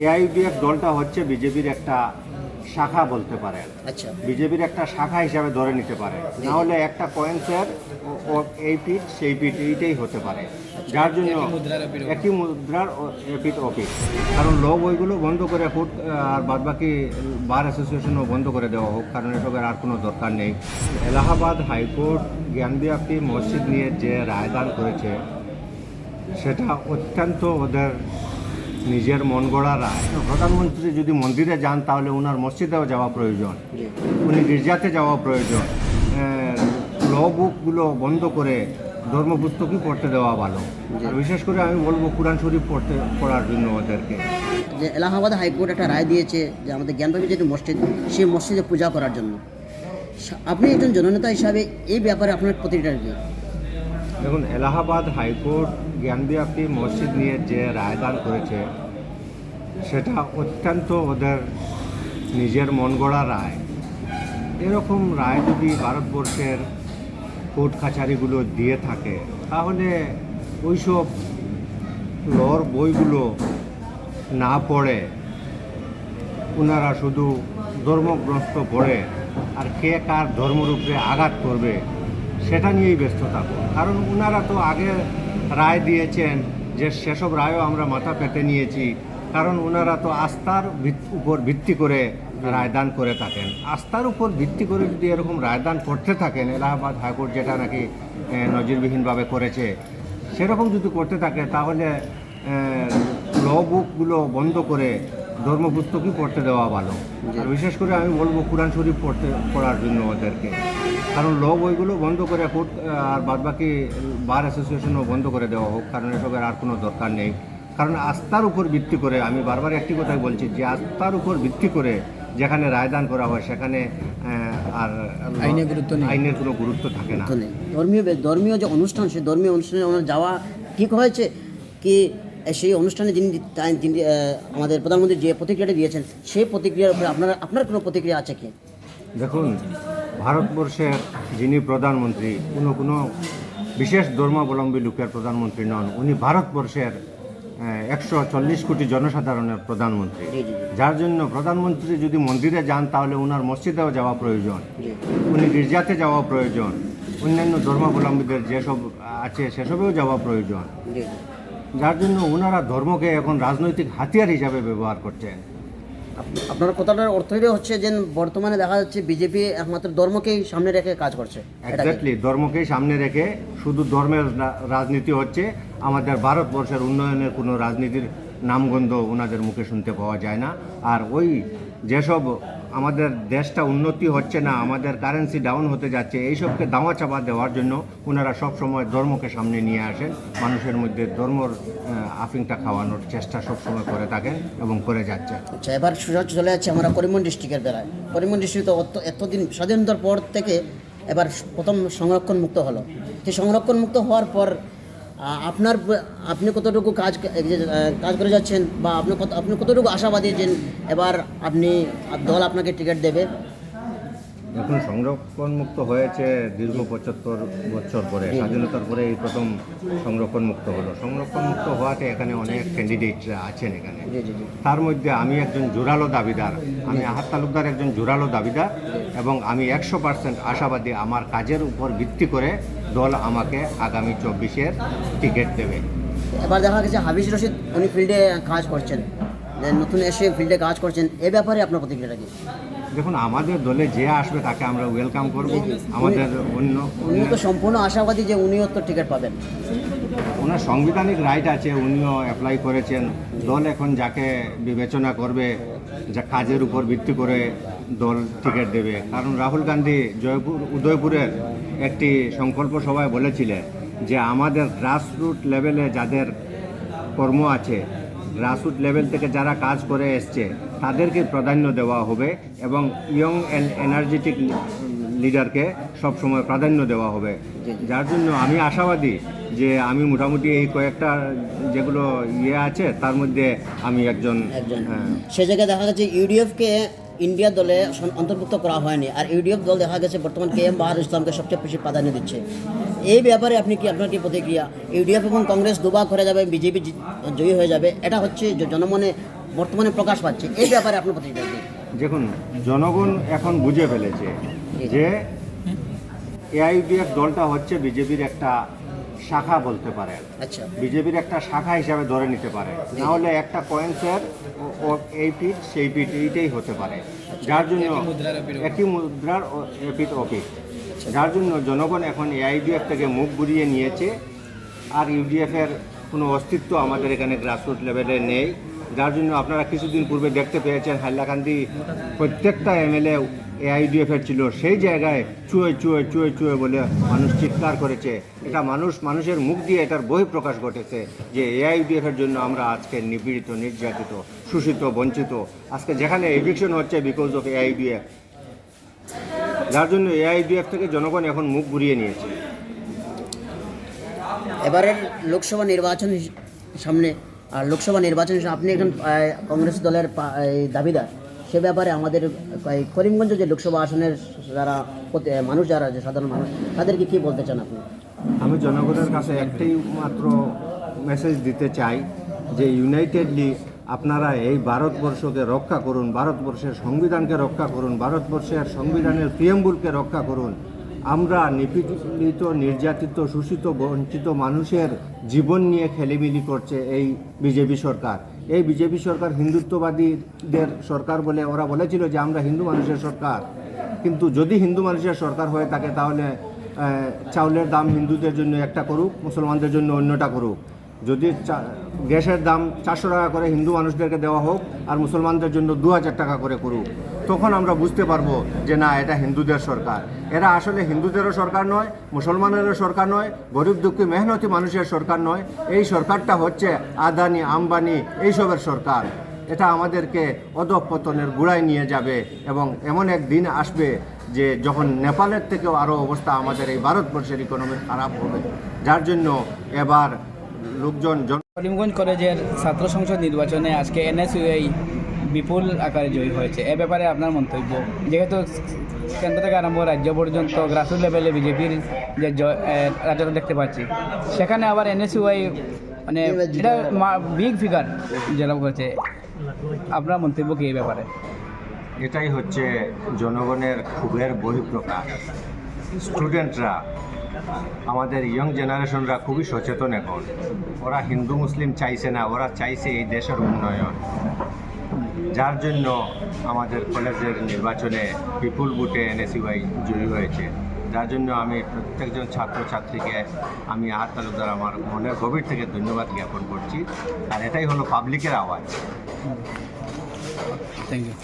AIDF দলটা হচ্ছে বিজেপির একটা শাখা বলতে পারে আচ্ছা। বিজেপির একটা শাখা হিসাবে ধরে নিতে পারে। না হলে একটা কয়েন্সের এই পিঠ সেই পিঠ এইটাই হতে পারে। যার জন্য একই মুদ্রার ও- এপিঠ অপিঠ কারণ ল বইগুলো বন্ধ করে ফুট আর বাদবাকি বার অ্যাসোসিয়েশনও বন্ধ করে দেওয়া হোক কারণ এসবের আর কোনো দরকার নেই। এলাহাবাদ হাইকোর্ট জ্ঞানব্যাপী মসজিদ নিয়ে যে রায়দান করেছে সেটা অত্যন্ত ওদের নিজের মন গড়া রায়। প্রধানমন্ত্রী যদি মন্দিরে যান তাহলে ওনার মসজিদেও যাওয়া প্রয়োজন। উনি গির্জাতে যাওয়া প্রয়োজন। ল বুকগুলো বন্ধ করে ধর্মপুস্তকই পড়তে দেওয়া ভালো। আর বিশেষ করে আমি বলব কোরআন শরীফ পড়তে পড়ার জন্য ওদেরকে। যে এলাহাবাদ হাইকোর্ট একটা রায় দিয়েছে যে আমাদের জ্ঞানভাবী যেটি মসজিদ সেই মসজিদে পূজা করার জন্য। আপনি একজন জননেতা হিসাবে এই ব্যাপারে আপনার প্রতিক্রিয়া কি? দেখুন, এলাহাবাদ হাইকোর্ট জ্ঞানব্যাপী মসজিদ নিয়ে যে রায়দান করেছে, সেটা অত্যন্ত ওদের নিজের মন গড়া রায়। এরকম রায় যদি ভারতবর্ষের কোর্ট কাছারিগুলো দিয়ে থাকে, তাহলে ওইসব লর বইগুলো না পড়ে ওনারা শুধু ধর্মগ্রস্ত পড়ে, আর কে কার ধর্মরূপে আঘাত করবে সেটা নিয়েই ব্যস্ত থাকো। কারণ ওনারা তো আগে রায় দিয়েছেন যে সেসব রায়ও আমরা মাথা পেতে নিয়েছি। কারণ ওনারা তো আস্থার উপর ভিত্তি করে রায়দান করে থাকেন। আস্থার উপর ভিত্তি করে যদি এরকম রায়দান করতে থাকেন এলাহাবাদ হাইকোর্ট যেটা নাকি নজিরবিহীনভাবে করেছে সেরকম যদি করতে থাকে তাহলে ল বুকগুলো বন্ধ করে ধর্মপুস্তকই পড়তে দেওয়া ভালো। আর বিশেষ করে আমি বলব কোরআন শরীফ পড়তে পড়ার জন্য ওদেরকে। কারণ ল বইগুলো বন্ধ করে কোর্ট আর বাদবাকি বার অ্যাসোসিয়েশনও বন্ধ করে দেওয়া হোক কারণ এসবের আর কোনো দরকার নেই। কারণ আস্থার উপর ভিত্তি করে আমি বারবার একটি কথাই বলছি যে আস্থার উপর ভিত্তি করে যেখানে রায়দান করা হয় সেখানে আর আইনের গুরুত্ব নেই। আইনের কোনো গুরুত্ব থাকে না। ধর্মীয় ধর্মীয় যে অনুষ্ঠান সেই ধর্মীয় অনুষ্ঠানে ওনার যাওয়া ঠিক হয়েছে কি? সেই অনুষ্ঠানে যিনি যিনি আমাদের প্রধানমন্ত্রী যে প্রতিক্রিয়াটা দিয়েছেন সেই প্রতিক্রিয়ার উপরে আপনার আপনার কোনো প্রতিক্রিয়া আছে কি? দেখুন ভারতবর্ষের যিনি প্রধানমন্ত্রী কোনো কোনো বিশেষ ধর্মাবলম্বী লোকের প্রধানমন্ত্রী নন উনি ভারতবর্ষের একশো চল্লিশ কোটি জনসাধারণের প্রধানমন্ত্রী। যার জন্য প্রধানমন্ত্রী যদি মন্দিরে যান তাহলে ওনার মসজিদেও যাওয়া প্রয়োজন। উনি গির্জাতে যাওয়া প্রয়োজন। অন্যান্য ধর্মাবলম্বীদের যেসব আছে সেসবেও যাওয়া প্রয়োজন। যার জন্য ওনারা ধর্মকে এখন রাজনৈতিক হাতিয়ার হিসাবে ব্যবহার করছেন। আপনার কথাটার অর্থ এটা হচ্ছে যে বর্তমানে দেখা যাচ্ছে বিজেপি একমাত্র ধর্মকেই সামনে রেখে কাজ করছে এক্স্যাক্টলি ধর্মকেই সামনে রেখে শুধু ধর্মের রাজনীতি হচ্ছে। আমাদের ভারতবর্ষের উন্নয়নের কোনো রাজনীতির নামগন্ধ ওনাদের মুখে শুনতে পাওয়া যায় না। আর ওই যেসব আমাদের দেশটা উন্নতি হচ্ছে না, আমাদের কারেন্সি ডাউন হতে যাচ্ছে, এইসবকে দাওয়া চাপা দেওয়ার জন্য ওনারা সবসময় ধর্মকে সামনে নিয়ে আসেন, মানুষের মধ্যে ধর্মর আফিংটা খাওয়ানোর চেষ্টা সবসময় করে থাকেন এবং করে যাচ্ছেন আচ্ছা এবার সুযোগ চলে যাচ্ছে আমরা করিমগঞ্জ ডিস্ট্রিক্টের বেলায়। করিমগঞ্জ ডিস্ট্রিক্ট অত- এতদিন স্বাধীনতার পর থেকে এবার প্রথম সংরক্ষণ মুক্ত হলো। সেই সংরক্ষণ মুক্ত হওয়ার পর আপনার, আপনি কতটুকু কাজ কাজ করে যাচ্ছেন বা আপনি কত, আপনি কতটুকু আশাবাদী যে এবার আপনি, দল আপনাকে টিকিট দেবে? এখন সংরক্ষণ মুক্ত হয়েছে দীর্ঘ পঁচাত্তর বছর পরে স্বাধীনতার পরে এই প্রথম সংরক্ষণ মুক্ত হলো। সংরক্ষণ মুক্ত হওয়াতে এখানে অনেক ক্যান্ডিডেটরা আছেন এখানে। তার মধ্যে আমি একজন জোরালো দাবিদার আমি আহাত তালুকদার একজন জোরালো দাবিদার এবং আমি একশো পার্সেন্ট আশাবাদী আমার কাজের উপর ভিত্তি করে দল আমাকে আগামী চব্বিশের টিকিট দেবে। এবার দেখা গেছে হাবিজ রশিদ উনি ফিল্ডে কাজ করছেন। যে নতুন এসে ফিল্ডে কাজ করছেন এ ব্যাপারে আপনার প্রতিক্রিয়াটা কি? দেখুন আমাদের দলে যে আসবে তাকে আমরা ওয়েলকাম করব। আমাদের অন্য উনি তো সম্পূর্ণ আশাবাদী যে উনিও তো টিকিট পাবেন। ওনার সাংবিধানিক রাইট আছে উনিও অ্যাপ্লাই করেছেন। দল এখন যাকে বিবেচনা করবে যা কাজের উপর ভিত্তি করে দল টিকিট দেবে। কারণ রাহুল গান্ধী জয়পুর উদয়পুরের একটি সংকল্প সভায় বলেছিলেন যে আমাদের গ্রাসরুট লেভেলে যাদের কর্ম আছে গ্রাসরুট লেভেল থেকে যারা কাজ করে এসছে তাদেরকে প্রাধান্য দেওয়া হবে এবং ইয়ং অ্যান্ড এনার্জেটিক লিডারকে সবসময় প্রাধান্য দেওয়া হবে। যার জন্য আমি আশাবাদী যে আমি মোটামুটি এই কয়েকটা যেগুলো ইয়ে আছে তার মধ্যে আমি একজন একজন। হ্যাঁ, সে জায়গায় দেখা গেছে ইউডিএফকে ইন্ডিয়া দলে অন্তর্ভুক্ত করা হয়নি। আর ইউডিএফ দল দেখা গেছে বর্তমান কে এম বাহার ইসলামকে সবচেয়ে বেশি প্রাধান্য দিচ্ছে। এই ব্যাপারে আপনি কি আপনার কি প্রতিক্রিয়া? ইউডিএফ এবং কংগ্রেস দুবার করে যাবে বিজেপি জয়ী হয়ে যাবে এটা হচ্ছে জনমনে বর্তমানে প্রকাশ পাচ্ছে। এই ব্যাপারে আপনার প্রতিক্রিয়া দেখুন জনগণ এখন বুঝে ফেলেছে যে এআইডিএফ দলটা হচ্ছে বিজেপির একটা শাখা বলতে পারেন আচ্ছা। বিজেপির একটা শাখা হিসাবে ধরে নিতে পারে। নাহলে একটা কয়েন্সের এই পিঠ সেই পিঠ এইটাই হতে পারে। যার জন্য একই মুদ্রার ও- এপিঠ অপিঠ যার জন্য জনগণ এখন এআইডিএফ থেকে মুখ ঘুরিয়ে নিয়েছে। আর ইউডিএফ এর কোনো অস্তিত্ব আমাদের এখানে গ্রাসরুট লেভেলে নেই। যার জন্য আপনারা কিছুদিন পূর্বে দেখতে পেয়েছেন হাইলাকান্দি প্রত্যেকটা এমএলএ এআইডিএফ এর ছিল। সেই জায়গায় চুয়ে চুয়ে চুয়ে চুয়ে বলে মানুষ চিৎকার করেছে। এটা মানুষ, মানুষের মুখ দিয়ে এটার বহিঃপ্রকাশ ঘটেছে যে এআইডিএফ এর জন্য আমরা আজকে নিপীড়িত, নির্যাতিত, শোষিত, বঞ্চিত। আজকে যেখানে এভিকশন হচ্ছে বিকজ অফ এআইডিএফ যার জন্য এআই এআইডিএফ থেকে জনগণ এখন মুখ ঘুরিয়ে নিয়েছে। এবারের লোকসভা নির্বাচন সামনে আর লোকসভা নির্বাচন আপনি একজন আহ, কংগ্রেস দলের দাবিদার সে ব্যাপারে আমাদের করিমগঞ্জ যে লোকসভা আসনের যারা মানুষ যারা আছে সাধারণ মানুষ তাদেরকে কী বলতে চান আপনি? আমি জনগণের কাছে একটাই মাত্র মেসেজ দিতে চাই যে ইউনাইটেডলি আপনারা এই ভারতবর্ষকে রক্ষা করুন, ভারতবর্ষের সংবিধানকে রক্ষা করুন, ভারতবর্ষের সংবিধানের প্রিয়েম্বুলকে রক্ষা করুন। আমরা নিপীড়িত, নির্যাতিত, শোষিত, বঞ্চিত মানুষের জীবন নিয়ে খেলিমিলি করছে এই বিজেপি সরকার। এই বিজেপি সরকার হিন্দুত্ববাদীদের সরকার বলে ওরা বলেছিল যে আমরা হিন্দু মানুষের সরকার। কিন্তু যদি হিন্দু মানুষের সরকার হয়ে থাকে তাহলে চাউলের দাম হিন্দুদের জন্য একটা করুক, মুসলমানদের জন্য অন্যটা করুক। যদি গ্যাসের দাম চারশো টাকা করে হিন্দু মানুষদেরকে দেওয়া হোক আর মুসলমানদের জন্য দু হাজার টাকা করে করুক, তখন আমরা বুঝতে পারব যে না, এটা হিন্দুদের সরকার। এরা আসলে হিন্দুদেরও সরকার নয়, মুসলমানেরও সরকার নয়, গরিব দুঃখী মেহনতি মানুষের সরকার নয়। এই সরকারটা হচ্ছে আদানি, আম্বানি, এইসবের সরকার। এটা আমাদেরকে অধঃপতনের গুড়ায় নিয়ে যাবে এবং এমন এক দিন আসবে যে যখন নেপালের থেকেও আরও অবস্থা আমাদের এই ভারতবর্ষের ইকোনমি খারাপ হবে। যার জন্য এবার লোকজন জন করিমগঞ্জ কলেজের ছাত্র সংসদ নির্বাচনে আজকে এনএসইউআই বিপুল আকারে জয়ী হয়েছে। এ ব্যাপারে আপনার মন্তব্য? যেহেতু কেন্দ্র থেকে আরম্ভ রাজ্য পর্যন্ত গ্রাসরুট লেভেলে বিজেপির যে জয় রাজ্যটা দেখতে পাচ্ছি সেখানে আবার এনএসইউআই মানে এটা বিগ ফিগার যেটা করেছে আপনার মন্তব্য কি এই ব্যাপারে? এটাই হচ্ছে জনগণের ক্ষোভের বহিঃপ্রকাশ। স্টুডেন্টরা আমাদের ইয়ং জেনারেশনরা খুবই সচেতন এখন। ওরা হিন্দু, মুসলিম চাইছে না, ওরা চাইছে এই দেশের উন্নয়ন। যার জন্য আমাদের কলেজের নির্বাচনে বিপুল বুটে এনএসইউআই জয়ী হয়েছে। যার জন্য আমি প্রত্যেকজন ছাত্রছাত্রীকে আমি আহাত তালুকদার আমার মনের গভীর থেকে ধন্যবাদ জ্ঞাপন করছি। আর এটাই হলো পাবলিকের আওয়াজ। Thank you